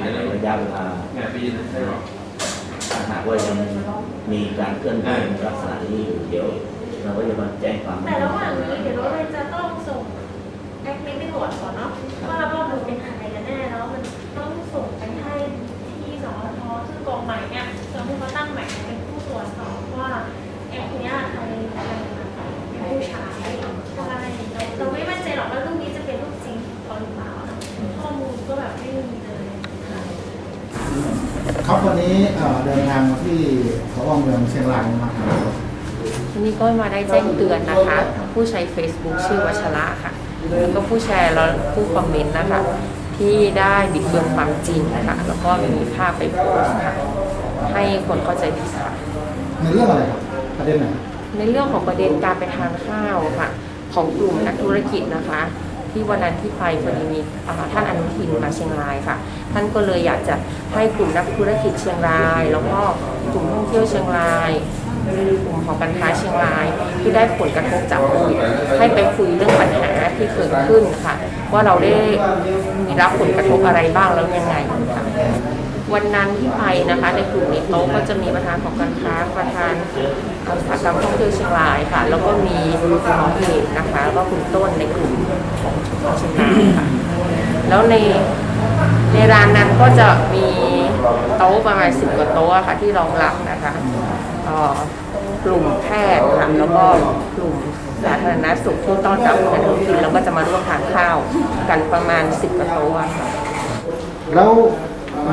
ในระยะเวลางานปีนั้นใช่หรอถ้าหากว่ายังมีการเคลื่อนไหวลักษณะนี้อยู่เดี๋ยวเราก็จะมาแจ้งความ ครับวันนี้เอ่อเดินทางมาที่สพเมืองเชียงรายนะครับวันนี้ก็มาได้แจ้งเตือนนะคะ ผู้ใช้ Facebook ชื่อวัชระค่ะแล้วก็ผู้แชร์แล้วผู้คอมเมนต์นะคะ ที่ได้บิดเบือนความจริงนะคะแล้วก็มีภาพไปโพสต์ค่ะให้คนเข้าใจผิดค่ะ ในเรื่องอะไรครับประเด็นไหน ในเรื่องของประเด็นการไปทานข้าวค่ะ ของกลุ่มนักธุรกิจนะคะ ที่วันนั้นที่ไปพอดีมีท่านอนุทินมาเชียงรายค่ะ ท่านก็เลยอยากจะให้กลุ่มนักธุรกิจเชียงราย แล้วก็กลุ่มท่องเที่ยวเชียงรายกลุ่มของการค้าเชียงราย ที่ได้ผลกระทบจากโควิดให้ไปคุยเรื่องปัญหาที่เกิดขึ้นค่ะ ว่าเราได้มีรับผลกระทบอะไรบ้างแล้วยังไงค่ะวันนั้นที่ไปนะคะในกลุ่มในโต๊ะก็จะมีประธานของการค้าประธานอุตสาหกรรมท่องเที่ยวเชียงรายค่ะ แล้วก็มีหมอเอกนะคะแล้วก็คุณต้นในกลุ่ม ของเชียงรายค่ะแล้วในในร้านนั้นก็จะมีโต๊ะประมาณสิบกว่าโต๊ะอะค่ะที่รองรับนะคะเอ่อกลุ่มแพทย์ค่ะแล้วก็กลุ่มสาธารณสุขที่ต้อนรับคุณอนุทินแล้วก็จะมาร่วมทานข้าวกันประมาณสิบกว่าโต๊ะอะค่ะแล้ว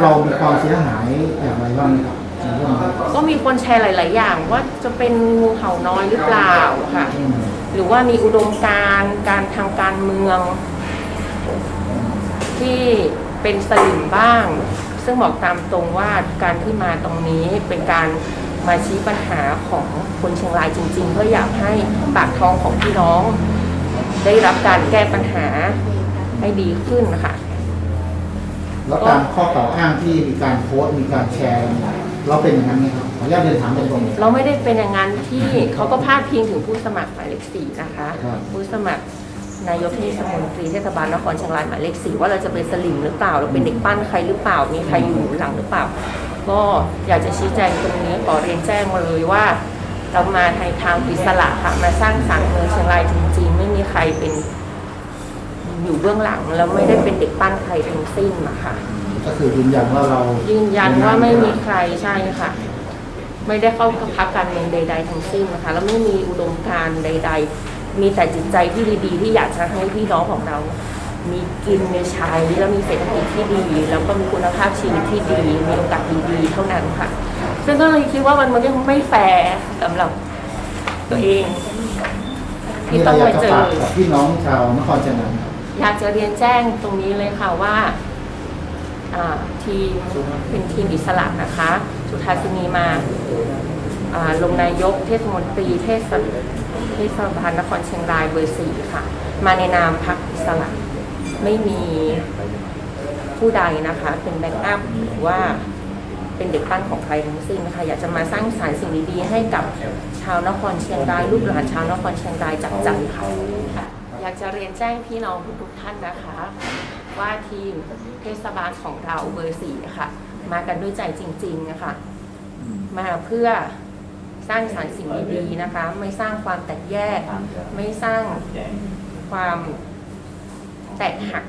เรามีความเสียหายอย่างไรบ้างครับในเรื่องนี้ก็มีคนแชร์หลาย ๆ อย่างว่าจะเป็นงูเห่าน้อยหรือเปล่าค่ะอืม หรือว่ามีอุดมการการทางการเมือง ที่เป็นสลิมบ้าง ซึ่งบอกตามตรงว่าการที่มาตรงนี้เป็นการมาชี้ปัญหาของคนเชียงรายจริง ๆ เพื่ออยากให้ปากท้องของพี่น้อง ได้รับการแก้ปัญหาให้ดีขึ้นนะคะแล้วตามข้อกล่าวอ้างที่มีการโพสต์มีการแชร์ เนี่ยเราเป็นอย่างนั้นไหมครับขออนุญาตเรียนถามตรงๆ เราไม่ได้เป็นอย่างนั้นที่เขาก็พาดพิงถึงผู้สมัครหมายเลขสี่นะคะ ครับ ผู้สมัครนายกเทศมนตรีเทศบาลนครเชียงรายหมายเลขสี่ว่าเราจะเป็นสลิมหรือเปล่าเราเป็นเด็กปั้นใครหรือเปล่ามีใครอยู่หลังหรือเปล่า ก็อยากจะชี้แจงตรงนี้ขอเรียนแจ้งมาเลยว่า เรามาในทางอิสระค่ะมาสร้างสรรค์เมืองเชียงรายจริงๆ ไม่มีใครเป็นอยู่เบื้องหลังแล้วไม่ได้เป็นเด็กปั้นใครทั้งสิ้นนะคะ ก็คือยืนยันว่าเรายืยืนยันว่าไม่มีใครใช่ค่ะ ไม่ได้เข้ากับพักการเมืองใด ๆ ทั้งสิ้นนะคะแล้วไม่มีอุดมการณ์ใด ๆ มีแต่จิตใจที่ดีๆ ที่อยากจะให้พี่น้องของเรา มีกินมีใช้แล้วมีเศรษฐกิจที่ดี แล้วก็มีคุณภาพชีวิตที่ดีมีโอกาสดีๆเท่านั้นค่ะ ซึ่งก็เลยคิดว่ามันมันยังไม่แฟร์สำหรับตัวเอง ที่มีอะต้ไรองอยากมาจะเจอฝากกับพี่น้องชาวนครเชียงรายครับ อยากจะเรียนแจ้งตรงนี้เลยค่ะว่าอ่า ทีมเป็นทีมอิสระนะคะ สุทาสินีมาลงนายกเทศมนตรีเทศเทศบาลนครเชียงรายเบอร์สี่ค่ะ มาในนามพรรคอิสระไม่มีผู้ใดนะคะ เป็นแบ็กอัพหรือว่าเป็นเด็กปั้นของใครทั้งสิ้นนะคะอยากจะมาสร้างสรรค์สิ่งดีๆให้กับชาวนครเชียงรายลูกหลานชาวนครเชียงรายจากใจค่ะอยากจะเรียนแจ้งพี่น้องทุกๆท่านนะคะ ว่าทีมเทศบาลของเราเบอร์สี่ค่ะ มากันด้วยใจจริงๆนะคะมาเพื่อสร้างสรรค์สิ่งดีๆนะคะ ไม่สร้างความแตกแยก ไม่สร้างความแตกหัก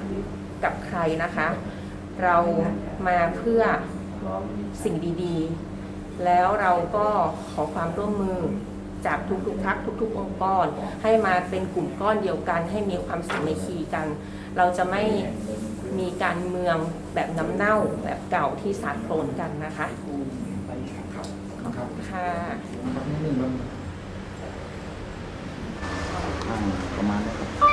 กับใครนะคะ เรามาเพื่อสิ่งดีๆ แล้วเราก็ขอความร่วมมือ จากทุกๆพักทุก ๆ องค์กร ให้มาเป็นกลุ่มก้อนเดียวกัน ให้มีความสามัคคีกัน เราจะไม่มีการเมืองแบบน้ำเน่าแบบเก่าที่สาดโคลนกันนะคะครับค่ะครับนิดนึงบ้างอ่าประมาณนี้ครับ